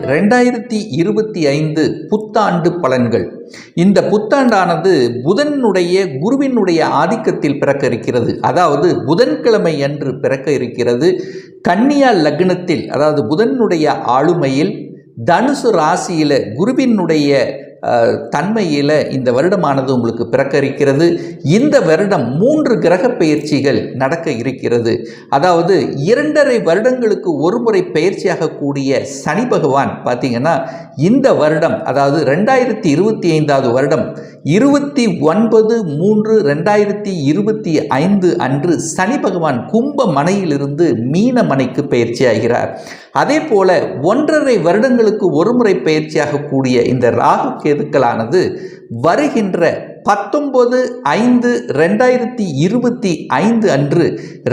ரெண்டாயிரத்தி இருபத்தி ஐந்து புத்தாண்டு பலன்கள். இந்த புத்தாண்டானது புதனுடைய குருவினுடைய ஆதிக்கத்தில் பிறக்க இருக்கிறது. அதாவது புதன்கிழமை அன்று பிறக்க இருக்கிறது. கன்னியா லக்னத்தில் அதாவது புதனுடைய ஆளுமையில் தனுசு ராசியில் குருவினுடைய தன்மையில் இந்த வருடமானது உங்களுக்கு பிறக்க இருக்கிறது இந்த வருடம் மூன்று கிரக பயிற்சிகள் நடக்க இருக்கிறது. அதாவது இரண்டரை வருடங்களுக்கு ஒரு முறை பயிற்சியாகக்கூடிய கூடிய சனி பகவான் பார்த்தீங்கன்னா இந்த வருடம் அதாவது ரெண்டாயிரத்தி இருபத்தி ஐந்தாவது வருடம் இருபத்தி ஒன்பது மூன்று ரெண்டாயிரத்தி இருபத்தி ஐந்து அன்று சனி பகவான் கும்ப மனையிலிருந்து மீன மனைக்கு பயிற்சி ஆகிறார் அதே போல ஒன்றரை வருடங்களுக்கு ஒருமுறை பயிற்சியாக கூடிய இந்த ராகு கேதுக்களானது வருகின்ற பத்தொன்பது ஐந்து ரெண்டாயிரத்தி இருபத்தி ஐந்து அன்று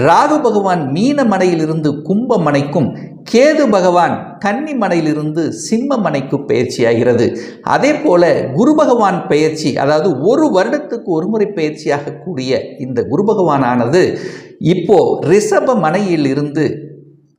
ராகு பகவான் மீனமனையிலிருந்து கும்பமனைக்கும் கேது பகவான் கன்னிமனையிலிருந்து சிம்மமனைக்கு பயிற்சியாகிறது. அதே போல குரு பகவான் பயிற்சி அதாவது ஒரு வருடத்துக்கு ஒரு முறை பயிற்சியாக கூடிய இந்த குரு பகவானானது இப்போ ரிஷப மனையில் இருந்து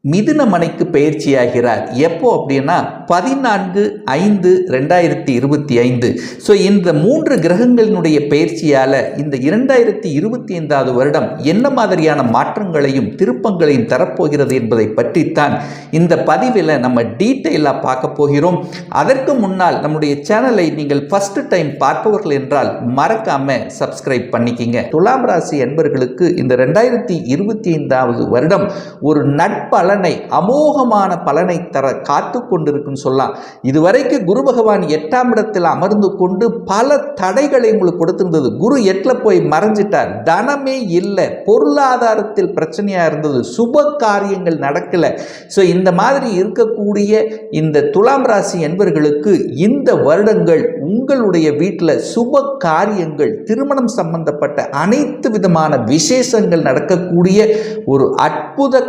மிதுன மனைக்கு பயிற்சியாகிறார். எப்போ அப்படின்னா பதினான்கு ஐந்து ரெண்டாயிரத்தி இருபத்தி ஐந்து. ஸோ இந்த மூன்று கிரகங்களினுடைய பயிற்சியால் இந்த இரண்டாயிரத்தி இருபத்தி ஐந்தாவது வருடம் என்ன மாதிரியான மாற்றங்களையும் திருப்பங்களையும் தரப்போகிறது என்பதை பற்றித்தான் இந்த பதிவில் நம்ம டீட்டெயிலாக பார்க்க போகிறோம். அதற்கு முன்னால் நம்முடைய சேனலை நீங்கள் ஃபர்ஸ்ட் டைம் பார்ப்பவர்கள் என்றால் மறக்காம சப்ஸ்கிரைப் பண்ணிக்கிங்க. துலாம் ராசி என்பர்களுக்கு இந்த ரெண்டாயிரத்தி இருபத்தி ஐந்தாவது வருடம் ஒரு நட்பலனை அமோகமான பலனை தர காத்து கொண்டிருக்கும் சொல்லலாம். இதுவரைக்கும் குரு பகவான் எட்டாம் இடத்தில் அமர்ந்து கொண்டு பல தடைகளை உங்களுக்கு கொடுத்திருந்தது. குரு எட்டில் போய் மறைஞ்சிட்டார். தனமே இல்லை பொருளாதாரத்தில் பிரச்சனையாக இருந்தது. சுப காரியங்கள் நடக்கலை. ஸோ இந்த மாதிரி இருக்கக்கூடிய இந்த துலாம் ராசி என்பர்களுக்கு இந்த வருடங்கள் உங்களுடைய வீட்டில் சுப காரியங்கள் திருமணம் சம்பந்தப்பட்ட அனைத்து விதமான விசேஷங்கள் நடக்கக்கூடிய ஒரு அற்புத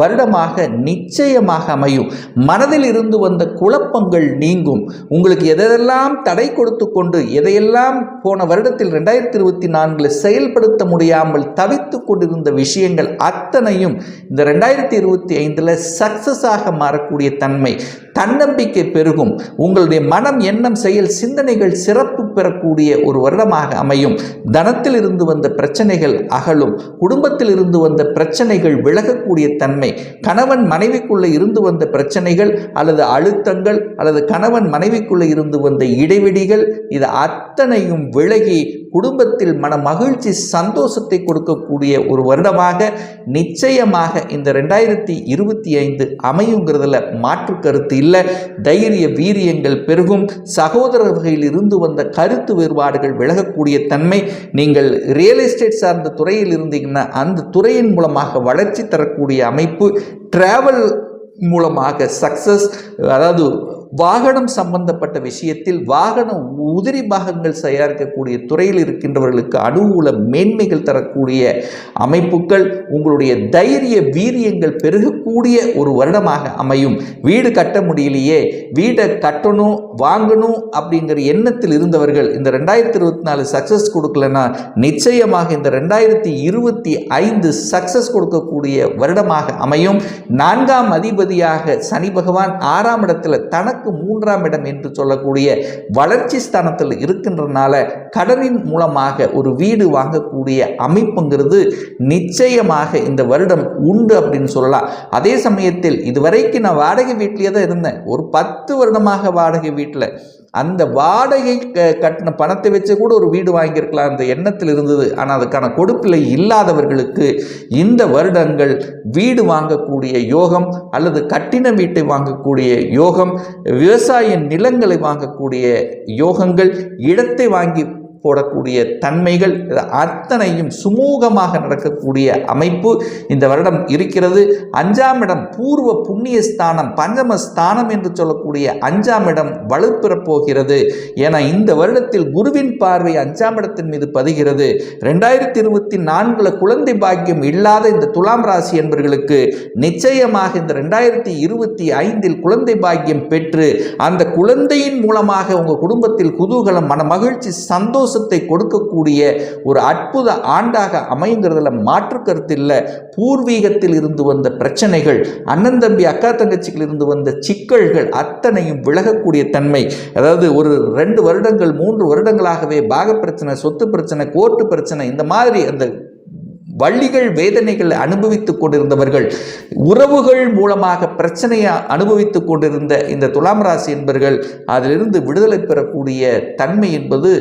வருடமாக நிச்சயமாக அமையும். மனதில் இருந்து வந்த குழப்பங்கள் நீங்கும். உங்களுக்கு எதெல்லாம் தடை கொடுத்து கொண்டு எதையெல்லாம் போன வருடத்தில் ரெண்டாயிரத்தி இருபத்தி நான்கில் செயல்படுத்த முடியாமல் தவித்து கொண்டிருந்த விஷயங்கள் அத்தனையும் இந்த ரெண்டாயிரத்தி இருபத்தி ஐந்தில் சக்சஸாக மாறக்கூடிய தன்மை. தன்னம்பிக்கை பெருகும். உங்களுடைய மனம் எண்ணம் செயல் சிந்தனைகள் சிறப்பு பெறக்கூடிய ஒரு வருடமாக அமையும். தனத்தில் இருந்து வந்த பிரச்சனைகள் அகலும். குடும்பத்தில் இருந்து வந்த பிரச்சனைகள் விலகக்கூடிய தன்மை. கணவன் மனைவிக்குள்ளே இருந்து வந்த பிரச்சனைகள் அல்லது அழுத்தங்கள் அல்லது கணவன் மனைவிக்குள்ளே இருந்து வந்த இடைவெளிகள் இது அத்தனையும் விலகி குடும்பத்தில் மன மகிழ்ச்சி சந்தோஷத்தை கொடுக்கக்கூடிய ஒரு வருடமாக நிச்சயமாக இந்த ரெண்டாயிரத்தி இருபத்தி ஐந்து அமையுங்கிறதுல மாற்று கருத்து இல்லை. தைரிய வீரியங்கள் பெருகும். சகோதர வகையில் இருந்து வந்த கருத்து வேறுபாடுகள் விலகக்கூடிய தன்மை. நீங்கள் ரியல் எஸ்டேட் சார்ந்த துறையில் இருந்தீங்கன்னா அந்த துறையின் மூலமாக வளர்ச்சி தரக்கூடிய அமைப்பு ட்ராவல் மூலமாக சக்ஸஸ் அதாவது வாகனம் சம்பந்தப்பட்ட விஷயத்தில் வாகன உதிரி பாகங்கள் தயாரிக்கக்கூடிய துறையில் இருக்கின்றவர்களுக்கு அனுகூல மேன்மைகள் தரக்கூடிய அமைப்புகள் உங்களுடைய தைரிய வீரியங்கள் பெருகக்கூடிய ஒரு வருடமாக அமையும். வீடு கட்ட முடியலையே வீடை கட்டணும் வாங்கணும் அப்படிங்கிற எண்ணத்தில் இருந்தவர்கள் இந்த ரெண்டாயிரத்தி இருபத்தி நாலு சக்ஸஸ் கொடுக்கலன்னா நிச்சயமாக இந்த ரெண்டாயிரத்தி இருபத்தி ஐந்து சக்ஸஸ் கொடுக்கக்கூடிய வருடமாக அமையும். நான்காம் அதிபதியாக சனி பகவான் ஆறாம் இடத்துல தனக்கு மூன்றாம் இடம் என்று சொல்லக்கூடிய வளர்ச்சி ஸ்தானத்தில் இருக்கின்றனால கடனின் மூலமாக ஒரு வீடு வாங்கக்கூடிய அமைப்புங்கிறது நிச்சயமாக இந்த வருடம் உண்டு அப்படின்னு சொல்லலாம். அதே சமயத்தில் இதுவரைக்கும் நான் வாடகை வீட்டிலேயே தான் இருந்தேன். ஒரு பத்து வருடமாக வாடகை வீட்டில். அந்த வாடகை க- கட்டின பணத்தை வச்சு கூட ஒரு வீடு வாங்கியிருக்கலாம். அந்த எண்ணத்தில் இருந்தது. ஆனால் அதுக்கான கொடுப்பிலை இல்லாதவர்களுக்கு இந்த வருடங்கள் வீடு வாங்கக்கூடிய யோகம் அல்லது கட்டின வீட்டை வாங்கக்கூடிய யோகம் விவசாய நிலங்களை வாங்கக்கூடிய யோகங்கள் இடத்தை வாங்கி போடக்கூடிய தன்மைகள் அத்தனையும் சுமூகமாக நடக்கக்கூடிய அமைப்பு இந்த வருடம் இருக்கிறது. அஞ்சாம் இடம் பூர்வ புண்ணிய ஸ்தானம் பஞ்சம ஸ்தானம் என்று சொல்லக்கூடிய அஞ்சாம் இடம் வலுப்பெறப் போகிறது என இந்த வருடத்தில் குருவின் பார்வை அஞ்சாம் இடத்தின் மீது பதிகிறது. ரெண்டாயிரத்தி இருபத்தி நான்குல குழந்தை பாக்கியம் இல்லாத இந்த துலாம் ராசி என்பவர்களுக்கு நிச்சயமாக இந்த ரெண்டாயிரத்தி இருபத்தி ஐந்தில் குழந்தை பாக்கியம் பெற்று அந்த குழந்தையின் மூலமாக உங்கள் குடும்பத்தில் குதூகலம் மன மகிழ்ச்சி சந்தோஷம் சந்தோஷத்தை கொடுக்கக்கூடிய ஒரு அற்புத ஆண்டாக அமைங்கிறதுல மாற்று கருத்து இல்லை பூர்வீகத்தில் இருந்து வந்த பிரச்சனைகள் அண்ணன் தம்பி அக்கா தங்கச்சிகள் இருந்து வந்த சிக்கல்கள் அத்தனையும் விலகக்கூடிய தன்மை. அதாவது ஒரு ரெண்டு வருடங்கள் மூன்று வருடங்களாகவே பாக பிரச்சனை சொத்து பிரச்சனை கோர்ட்டு பிரச்சனை இந்த மாதிரி அந்த வள்ளிகள் வேதனைகள் அனுபவித்துக் கொண்டிருந்தவர்கள் உறவுகள் மூலமாக பிரச்சனையை அனுபவித்துக் கொண்டிருந்த இந்த துலாம் ராசி என்பர்கள் அதிலிருந்து விடுதலை பெறக்கூடிய தன்மை என்பது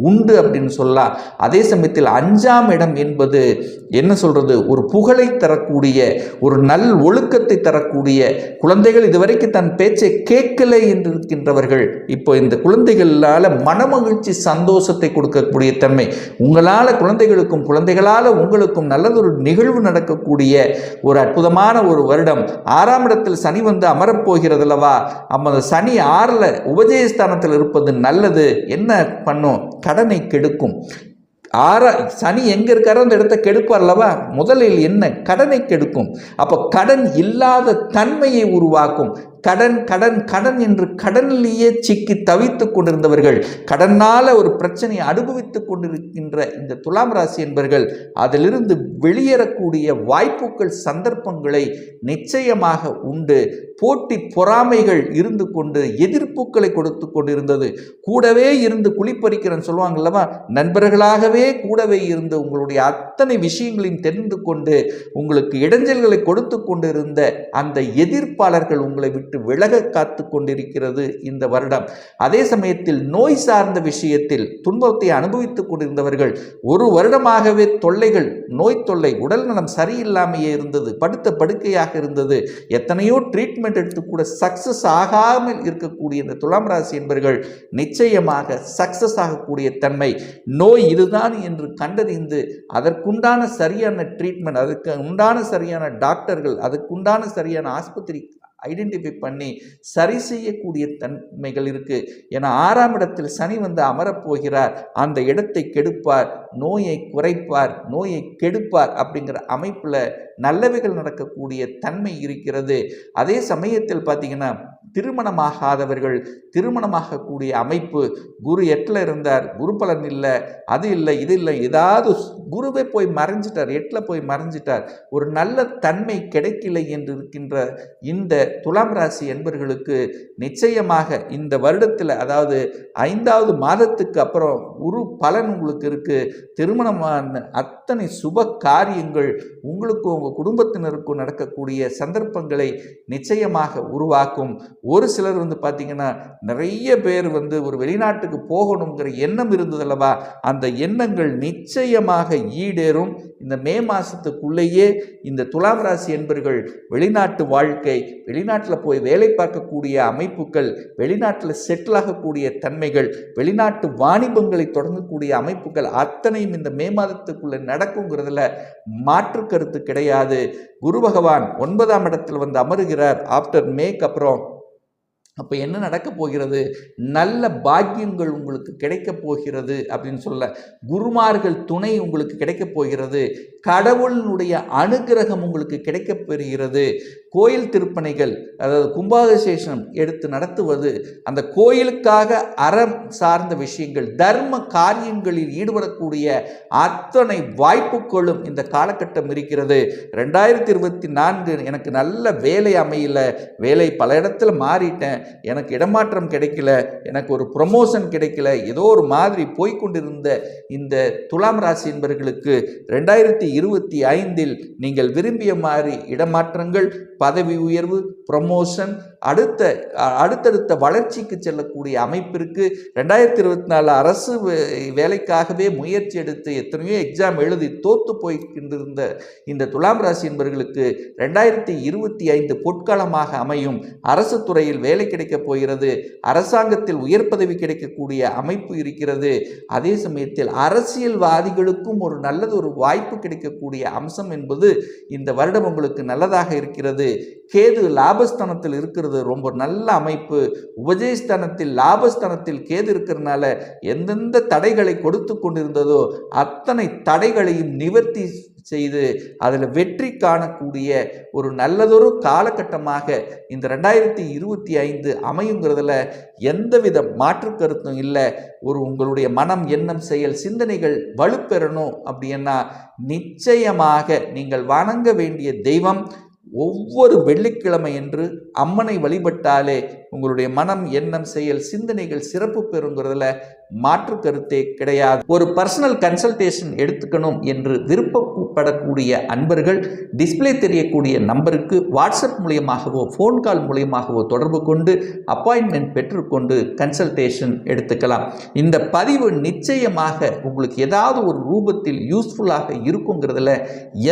உண்டு அப்படின்னு சொல்லலாம் அதே சமயத்தில் அஞ்சாம் இடம் என்பது என்ன சொல்கிறது ஒரு புகழை தரக்கூடிய ஒரு நல் ஒழுக்கத்தை தரக்கூடிய குழந்தைகள் இதுவரைக்கும் தன் பேச்சை கேட்கலை என்று இருக்கின்றவர்கள் இப்போ இந்த குழந்தைகளால் மனமகிழ்ச்சி சந்தோஷத்தை கொடுக்கக்கூடிய தன்மை உங்களால் குழந்தைகளுக்கும் குழந்தைகளால் உங்களுக்கும் நல்லதொரு நிகழ்வு நடக்கக்கூடிய ஒரு அற்புதமான ஒரு வருடம். ஆறாம் இடத்தில் சனி வந்து அமரப்போகிறது அல்லவா அந்த சனி ஆறில் உபஜயஸ்தானத்தில் இருப்பது நல்லது. என்ன பண்ணும்? கடனை கெடுக்கும். ஆற சனி எங்கே இருக்காரோ அந்த இடத்த கெடுப்பார் அல்லவா? முதலில் என்ன? கடனை கெடுக்கும். அப்போ கடன் இல்லாத தன்மையை உருவாக்கும். கடன் கடன் கடன் என்று கடனிலேயே சிக்கி தவித்துக் கொண்டிருந்தவர்கள் கடனால் ஒரு பிரச்சனையை அனுபவித்துக் கொண்டிருக்கின்ற இந்த துலாம் ராசி என்பவர்கள் அதிலிருந்து வெளியேறக்கூடிய வாய்ப்புகள் சந்தர்ப்பங்களை நிச்சயமாக உண்டு. போட்டி பொறாமைகள் இருந்து கொண்டு எதிர்ப்புகளை கொடுத்து கொண்டிருந்தது. கூடவே இருந்து குளிப்பறிக்கிறேன்னு சொல்லுவாங்கல்லவா நண்பர்களாகவே கூடவே இருந்து உங்களுடைய அத்தனை விஷயங்களையும் தெரிந்து கொண்டு உங்களுக்கு இடைஞ்சல்களை கொடுத்து கொண்டிருந்த அந்த எதிர்ப்பாளர்கள் உங்களை விட்டு விலக காத்து கொண்டிருக்கிறது இந்த வருடம். அதே சமயத்தில் நோய் சார்ந்த விஷயத்தில் துன்பத்தை அனுபவித்துக் கொண்டிருந்தவர்கள் ஒரு வருடமாகவே தொல்லைகள் நோய் தொல்லை உடல் நலம் சரியில்லாமையே இருந்தது படுத்த படுக்கையாக இருந்தது எத்தனையோ ட்ரீட்மெண்ட் எடுத்து கூட சக்சஸ் ஆகாமல் இருக்கக்கூடிய இந்த துலாம் ராசி என்பவர்கள் நிச்சயமாக சக்சஸ் ஆகக்கூடிய தன்மை. நோய் இதுதான் என்று கண்டறிந்து அதற்குண்டான சரியான ட்ரீட்மெண்ட் அதுக்கு உண்டான சரியான டாக்டர்கள் அதுக்குண்டான சரியான ஆஸ்பத்திரி ஐடென்டிஃபை பண்ணி சரி செய்யக்கூடிய தன்மைகள் இருக்குது ஏன்னா ஆறாம் இடத்தில் சனி வந்து அமரப்போகிறார் அந்த இடத்தை கெடுப்பார். நோயை குறைப்பார் நோயை கெடுப்பார் அப்படிங்கிற அமைப்பில் நல்லவைகள் நடக்கக்கூடிய தன்மை இருக்கிறது. அதே சமயத்தில் பார்த்தீங்கன்னா திருமணமாகாதவர்கள் திருமணமாகக்கூடிய அமைப்பு குரு எட்டில் இருந்தார் குரு பலன் இல்லை அது இல்லை இது இல்லை ஏதாவது குருவே போய் மறைஞ்சிட்டார் எட்டில் போய் மறைஞ்சிட்டார். ஒரு நல்ல தன்மை கிடைக்கலை என்று இருக்கின்ற இந்த துலாம் ராசி என்பர்களுக்கு நிச்சயமாக இந்த வருடத்தில் அதாவது ஐந்தாவது மாதத்துக்கு அப்புறம் குரு பலன் உங்களுக்கு இருக்குது திருமணமான அத்தனை சுப காரியங்கள் உங்களுக்கும் உங்கள் குடும்பத்தினருக்கும் நடக்கக்கூடிய சந்தர்ப்பங்களை நிச்சயமாக உருவாக்கும். ஒரு சிலர் வந்து பார்த்திங்கன்னா நிறைய பேர் வந்து ஒரு வெளிநாட்டுக்கு போகணுங்கிற எண்ணம் இருந்ததல்லவா அந்த எண்ணங்கள் நிச்சயமாக ஈடேறும். இந்த மே மாதத்துக்குள்ளேயே இந்த துலாம் ராசி என்பர்கள் வெளிநாட்டு வாழ்க்கை வெளிநாட்டில் போய் வேலை பார்க்கக்கூடிய அமைப்புகள் வெளிநாட்டில் செட்டில் ஆகக்கூடிய தன்மைகள் வெளிநாட்டு வாணிபங்களை தொடங்கக்கூடிய அமைப்புகள் அத்தனை அத்தனையும் இந்த மே மாதத்துக்குள்ளே நடக்குங்கிறதுல மாற்று கருத்து கிடையாது. குரு பகவான் ஒன்பதாம் இடத்தில் வந்து அமருகிறார். ஆஃப்டர் மேக் அப்புறம். அப்போ என்ன நடக்க போகிறது? நல்ல பாக்கியங்கள் உங்களுக்கு கிடைக்க போகிறது அப்படின்னு சொல்ல குருமார்கள் துணை உங்களுக்கு கிடைக்க போகிறது. கடவுளினுடைய அனுகிரகம் உங்களுக்கு கிடைக்கப் பெறுகிறது. கோயில் திருப்பணிகள் அதாவது கும்பாபிஷேகம் எடுத்து நடத்துவது அந்த கோயிலுக்காக அறம் சார்ந்த விஷயங்கள் தர்ம காரியங்களில் ஈடுபடக்கூடிய அத்தனை வாய்ப்புகளும் இந்த காலகட்டம் இருக்கிறது. ரெண்டாயிரத்தி இருபத்தி நான்கு எனக்கு நல்ல வேலை அமையல வேலை பல இடத்துல மாறிட்டேன் எனக்கு இடமாற்றம் கிடைக்கல எனக்கு ஒரு ப்ரொமோஷன் கிடைக்கல ஏதோ ஒரு மாதிரி போய்கொண்டிருந்த இந்த துலாம் ராசி என்பவர்களுக்கு ரெண்டாயிரத்தி இருபத்தி ஐந்தில் நீங்கள் விரும்பிய மாதிரி இடமாற்றங்கள் பதவி உயர்வு ப்ரமோஷன் அடுத்த அடுத்தடுத்த வளர்ச்சிக்கு செல்லக்கூடிய அமைப்பிற்கு ரெண்டாயிரத்தி இருபத்தி நாலு அரசு வேலைக்காகவே முயற்சி எடுத்து எத்தனையோ எக்ஸாம் எழுதி தோத்து போய்கின்றிருந்த இந்த துலாம் ராசி என்பவர்களுக்கு ரெண்டாயிரத்தி இருபத்தி ஐந்து பொற்காலமாக அமையும் அரசு துறையில் வேலை கிடைக்கப் போகிறது. அரசாங்கத்தில் உயர் பதவி கிடைக்கக்கூடிய அமைப்பு இருக்கிறது. அதே சமயத்தில் அரசியல்வாதிகளுக்கும் ஒரு நல்லது ஒரு வாய்ப்பு கிடைக்கக்கூடிய அம்சம் என்பது இந்த வருடம் உங்களுக்கு நல்லதாக இருக்கிறது. கேது லாபஸ்தானத்தில் இருக்கிறது ரொம்ப நல்ல அமைப்பு. உபஜயஸ்தானத்தில் லாபஸ்தானத்தில் கேது இருக்கிறதுனால எந்தெந்த தடைகளை கொடுத்து கொண்டிருந்ததோ அத்தனை தடைகளையும் நிவர்த்தி செய்து அதில் வெற்றி காணக்கூடிய ஒரு நல்லதொரு காலகட்டமாக இந்த ரெண்டாயிரத்தி இருபத்தி ஐந்து அமையுங்கிறதுல எந்தவித மாற்று கருத்தும் இல்லை. ஒரு உங்களுடைய மனம் எண்ணம் செயல் சிந்தனைகள் வலுப்பெறணும் அப்படின்னா நிச்சயமாக நீங்கள் வணங்க வேண்டிய தெய்வம் ஒவ்வொரு வெள்ளிக்கிழமை என்று அம்மனை வழிபட்டாலே உங்களுடைய மனம் எண்ணம் செயல் சிந்தனைகள் சிறப்பு பெறுங்கிறதுல மாற்று கருத்தே கிடையாது. ஒரு பர்சனல் கன்சல்டேஷன் எடுத்துக்கணும் என்று விருப்பப்படக்கூடிய அன்பர்கள் டிஸ்பிளே தெரியக்கூடிய நம்பருக்கு வாட்ஸ்அப் மூலியமாகவோ ஃபோன் கால் மூலியமாகவோ தொடர்பு கொண்டு அப்பாயின்மெண்ட் பெற்றுக்கொண்டு கன்சல்டேஷன் எடுத்துக்கலாம். இந்த பதிவு நிச்சயமாக உங்களுக்கு ஏதாவது ஒரு ரூபத்தில் யூஸ்ஃபுல்லாக இருக்குங்கிறதுல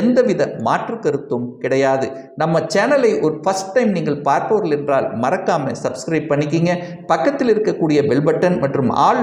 எந்தவித மாற்று கருத்தும் கிடையாது. நம்ம சேனலை ஒரு ஃபஸ்ட் டைம் நீங்கள் பார்ப்பவர்கள் என்றால் மறக்காமல் சப்ஸ்கிரைப் பண்ணிக்கிங்க. பக்கத்தில் இருக்கக்கூடிய பெல் பட்டன் மற்றும் ஆல்